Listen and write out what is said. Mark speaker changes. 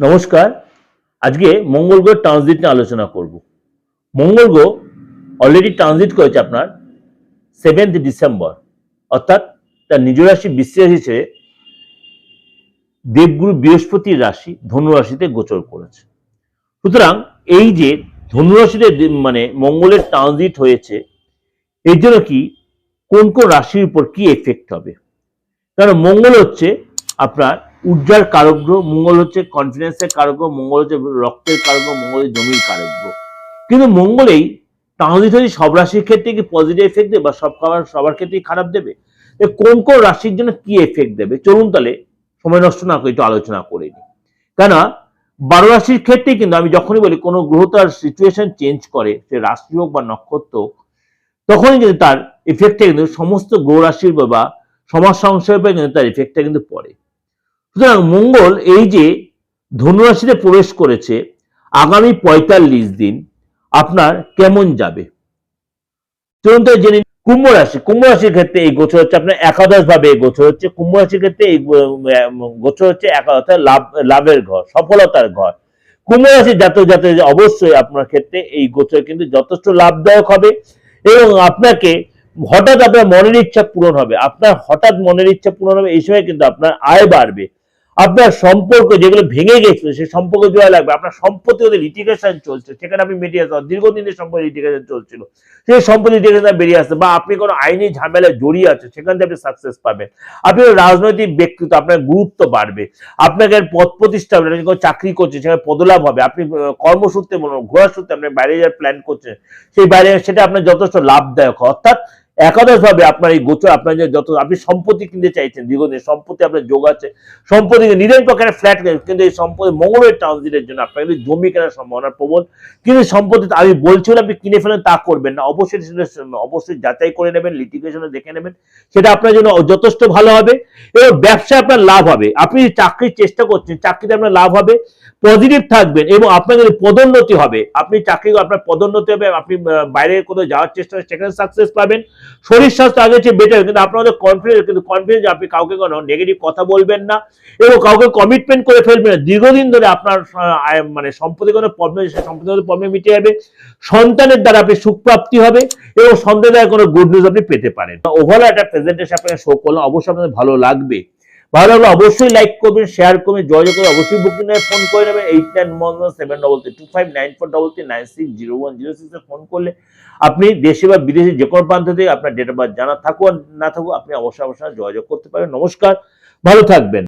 Speaker 1: নমস্কার। আজকে মঙ্গল গ্রহ ট্রানজিট নিয়ে আলোচনা করব। মঙ্গল গ্রহ অলরেডি ট্রানজিট করেছে আপনার সেভেন্থ ডিসেম্বর অর্থাৎ তার নিজ রাশি ছেড়ে দেবগুরু বৃহস্পতির রাশি ধনু রাশিতে গোচর করেছে। সুতরাং এই যে ধনু রাশিতে দে- মানে মঙ্গলের ট্রানজিট হয়েছে, এর জন্য কি, কোন কোন রাশির উপর কি এফেক্ট হবে? কারণ মঙ্গল হচ্ছে আপনার কারক গ্রহ মঙ্গল হচ্ছে কনফিডেন্সের কারক গ্রহ মঙ্গল হচ্ছে রক্তের কারক গ্রহ মঙ্গল জমির কারক গ্রহ কিন্তু মঙ্গলেই ট্রানজিট হচ্ছে সব রাশির ক্ষেত্রে কি পজিটিভ এফেক্ট দেবে বা সব খাবার সবার ক্ষেত্রেই খারাপ দেবে? কোন কোন রাশির জন্য কি এফেক্ট দেবে? চলুন তাহলে সময় নষ্ট না করে একটু আলোচনা করে নিই। কেন বারো রাশির ক্ষেত্রে কিন্তু আমি যখনই বলি কোনো গ্রহ তার সিচুয়েশন চেঞ্জ করে, সে রাশি হোক বা নক্ষত্র হোক, তখনই কিন্তু তার এফেক্টটা কিন্তু সমস্ত গ্রহ রাশির বা সমাজ সংসারের কিন্তু তার এফেক্টটা কিন্তু পড়ে। সুতরাং মঙ্গল এই যে ধনুরাশিতে প্রবেশ করেছে, আগামী পঁয়তাল্লিশ দিন আপনার কেমন যাবে? চলুন তো জেনে কুম্ভ রাশি, কুম্ভ রাশির ক্ষেত্রে এই গোচর হচ্ছে, আপনার একাদশ ভাবে এই গোচর হচ্ছে, কুম্ভ রাশির ক্ষেত্রে এই গোচর হচ্ছে একাদশ লাভ, লাভের ঘর, সফলতার ঘর। কুম্ভ রাশির জাতক জাতক অবশ্যই আপনার ক্ষেত্রে এই গোচর কিন্তু যথেষ্ট লাভদায়ক হবে এবং আপনাকে হঠাৎ আপনার মনের ইচ্ছা পূরণ হবে। আপনার হঠাৎ মনের ইচ্ছা পূরণ হবে, এই সময় কিন্তু আপনার আয় বাড়বে। আপনার সম্পর্ক যেগুলো ভেঙে গেছিল, সেই সম্পর্ক জোড়া লাগবে। আপনার সম্পত্তি ওদের লিটিগেশন চলছে। সেখানে আপনি মিডিয়ে আসতে দীর্ঘদিনের সম্পত্তি লিটিগেশন চলছিল। সেই সম্পত্তি লিটিগেশন বেরিয়ে আসতে বা আপনি কোনো আইনি ঝামেলায় জড়িয়ে আছে সেখান থেকে আপনি সাকসেস পাবেন। আপনি রাজনৈতিক ব্যক্তিত্ব, আপনার গুরুত্ব বাড়বে। আপনাকে পদ প্রতিষ্ঠা হবে কোনো চাকরি করছে, সেখানে পদলাভ হবে। আপনি কর্মসূত্রে মনে ঘোরার সূত্রে আপনি বাইরে যাওয়ার প্ল্যান করছেন। সেই বাইরে, সেটা আপনার যথেষ্ট লাভদায়ক অর্থাৎ একাদশ ভাবে আপনার এই গোচর, আপনার যত, আপনি সম্পত্তি কিনতে চাইছেন দীর্ঘদিন সম্পত্তি, আপনার যোগ আছে, সম্পত্তি নিজের পক্ষে ফ্ল্যাট কিন্তু এই সম্পত্তি মঙ্গলের ট্রানজিটের জন্য আপনার কিন্তু জমি কেনার সম্ভাবনা প্রবল। কিন্তু সম্পত্তি আমি বলছি আপনি কিনে ফেলেন, তা করবেন না। অবশ্যই অবশ্যই যাচাই করে নেবেন লিটিগেশনে দেখে নেবেন। সেটা আপনার জন্য যথেষ্ট ভালো হবে। এবং ব্যবসায় আপনার লাভ হবে। আপনি চাকরির চেষ্টা করছেন, চাকরিতে আপনার লাভ হবে পজিটিভ থাকবেন এবং আপনার যদি পদোন্নতি হবে, আপনি চাকরি, আপনার পদোন্নতি হবে, আপনি বাইরে কোথাও যাওয়ার চেষ্টা সেখানে সাকসেস পাবেন। শরীর স্বাস্থ্য আগে চেয়ে বেটার কিন্তু আপনাদের কনফিডেন্স কিন্তু কনফিডেন্স আপনি কাউকে কোনো নেগেটিভ কথা বলবেন না, এবং কাউকে কমিটমেন্ট করে ফেলবেন না। দীর্ঘদিন ধরে আপনার মানে সম্পত্তি কোনো প্রবলেম সেই সম্পত্তি প্রবলেম মিটে যাবে। সন্তানের দ্বারা আপনি সুখপ্রাপ্তি হবে, এবং সন্তানের দ্বারা কোনো গুড নিউজ আপনি পেতে পারেন। ওভারঅল একটা প্রেজেন্টেশন আপনাকে শো করলাম। অবশ্যই আপনাদের ভালো লাগবে। ভালো লাগলে অবশ্যই লাইক করবেন শেয়ার করবেন, যোগাযোগ করে অবশ্যই বুকিং নেবে ফোন করে নেবেন। Eight nine one one seven double three two five nine four double three nine six zero one zero সিক্সে ফোন করলে আপনি দেশে বা বিদেশে যে কোনো প্রান্ত থেকে আপনার ডেট অফ বার্থ জানা থাকুক না থাকুক, আপনি অবশ্যই অবশ্যই যোগাযোগ করতে পারেন। নমস্কার, ভালো থাকবেন।